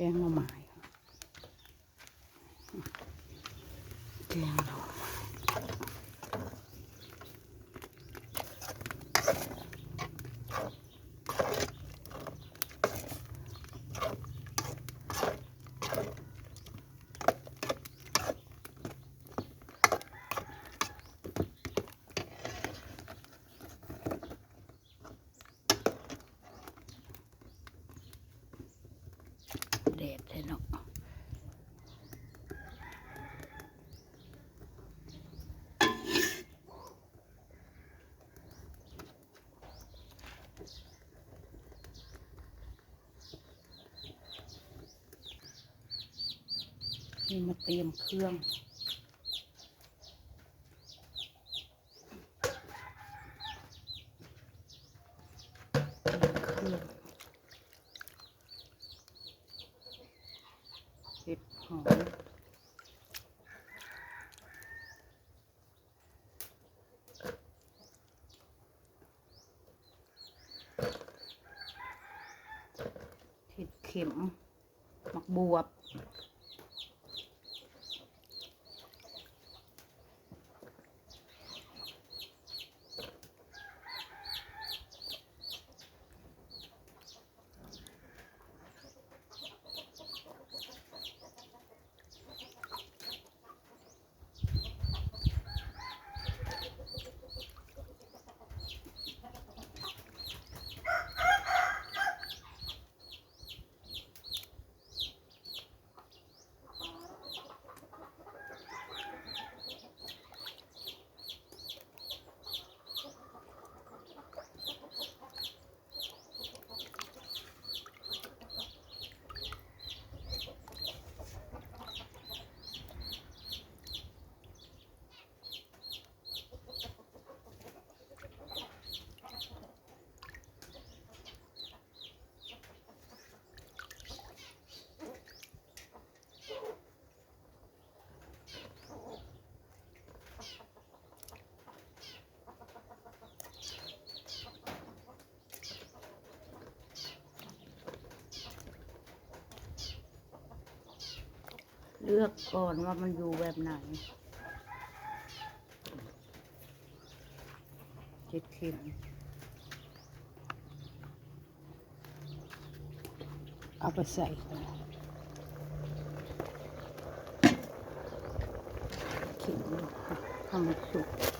แกงหน่อไม้แกงเรา เนาะนี่มาเตรียมเครื่อง เครื่องเหอมเห็ดเข็มหมักบวบ เลือกก่อนว่ามันอยู่แบบไหนเจ็ดเข็มเอาไปใส่เข็มทำมันสุก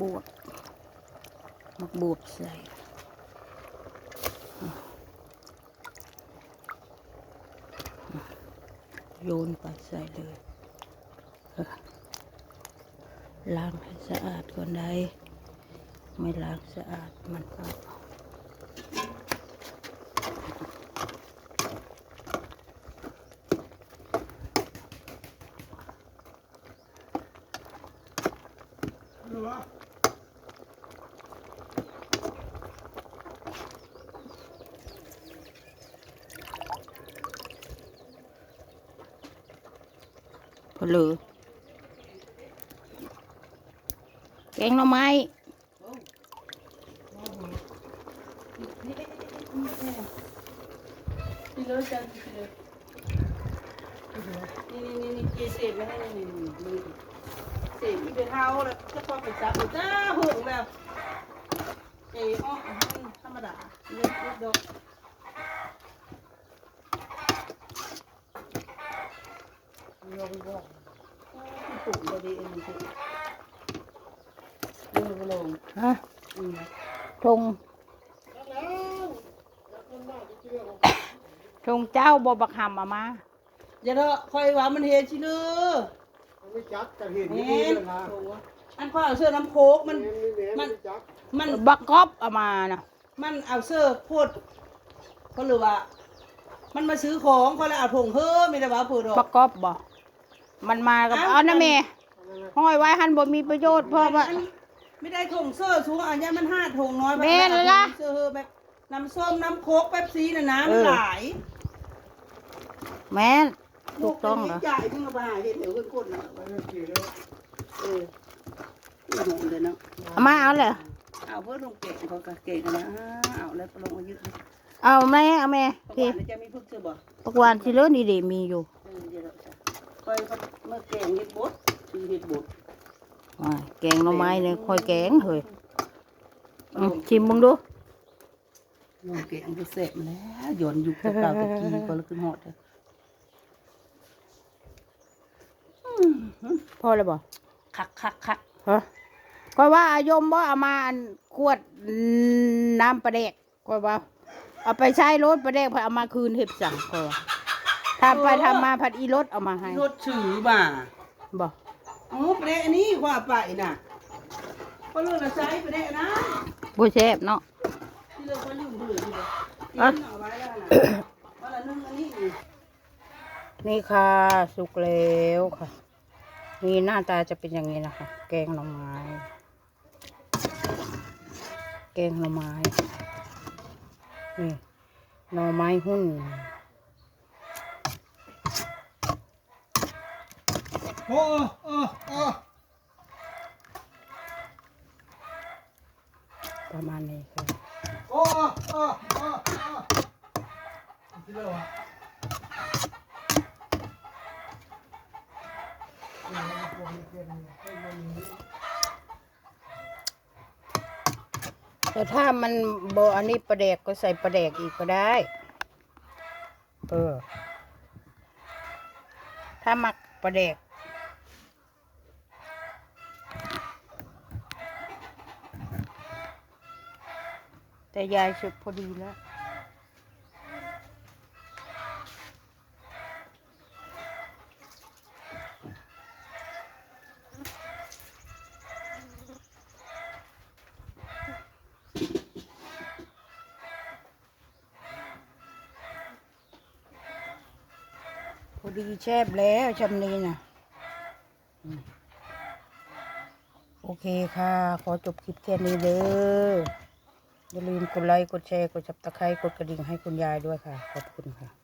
บวบผักบวบใส่โยนไปใส่เลยล้างให้สะอาดก่อนได้ ไม่ล้างสะอาดมันก็ เลือแกงหน่อไม้นี่นี่นี่นี่นี่เกเสพไม่ให้นี่นี่นี่เสพอีเป็นเท้าแล้วจะพอไปจับจ้าหงแล้วเอ้อ้อธรรมดาเล็กเล็กดอกลงบอก ปลูกได้ดีเอ็นสิดูกระโหลงฮะอืมทงทงเจ้าบ่บักหำเอามาอย่าเถอะคอยว่ามันเฮ็ดชิเลือไม่จักจะเห็นแมนี่นเลยนะอันพ่อเอาเสื้อน้ำโคกมันมันไม่จักมันบักกอบเอามานะมันเอาเสื้อโพดเขาหรือว่า มันมาซื้อของเขาเลยเอาถุงเฮ้อไม่ได้ว่าเปิดหรอบักกกอบบ่ มันมากับอ้าว เอานะแม่ห้อยไว้หันบ่มีประโยชน์เพราะว่าอันไม่ได้ถุงเสื้อสูงอันนี้มันห้าถุงน้อยแม่นเลยล่ะ เสื้อเฮ้อแบบน้ำส้มน้ำโคกแป๊บซีน่ะนะเอมันอหลายแม่นถูกต้องเหรอ ใหญ่เพิ่งเอาไปหาเห็ดเดี๋ยวขึ้นก้นเนาะไม่ได้เกี่ยวเออไม่หูเลยเนาะเอามาเอาเลย เอาเพื่อลงเก่งเขาก็เก่งนะอ้าวเอาแล้วลงอายุเอาแม่เอาแม่ที่ที่จะมีพึกเชื่อบ่ปักหวานสิเลิศนี่เดมีอยู่ คอยเมื่อแกงเห็ดบดคือเห็ดบดว้ายแกงหน่อไม้เนี่ยค่อยแกงเฮ้ยอืมชิมมึงดูลงแกงไปเสร็จแล้วหย่อนอยู่กับเก่าตะกี้ก็แล้วขึ้นหอดเลยพอเลยบ่คักคักคักฮะก็ว่าอายมบ่เอามาอันขวดน้ำปลาแดกก็ว่าเอาไปใช้รถปลาแดกพอเอามาคืนเห็บสั่งก็ว่า ทำไปทำมาผัดอีรถเอามาให้ รถถือบ่าบ่อ๋อประเด็นอันนี้ว่าไปน่ะก็เลือกละไซส์ประเด็นนะบ่แซ่บเนาะที่เลือกเขาลืมเบื่ออยู่เลยอะกินเอาไว้แล้วนะวันละนึ่งอันนี้อีกนี่ค่ะสุกแล้วค่ะนี่หน้าตาจะเป็นอย่างนี้นะคะ แกงหน่อไม้ แกงหน่อไม้ นี่หน่อไม้หุ้น โอ้โอ้โอ้ประมาณนี้ค่ะโอ้โอ้โอ้โอ้ที่เรียกว่าแต่ถ้ามันโบอันนี้ประแดกก็ใส่ประแดกอีกก็ได้ เออ ถ้ามักประแดก แต่ยายสุดพอดีแล้วพอดีแชบแล้วชำนี้นะโอเคค่ะ ขอจบคลิปแค่นี้เด้อ อย่าลืมกดไลค์ กดแชร์ กดจับตะไคร้ กดกระดิ่งให้คุณยายด้วยค่ะ ขอบคุณค่ะ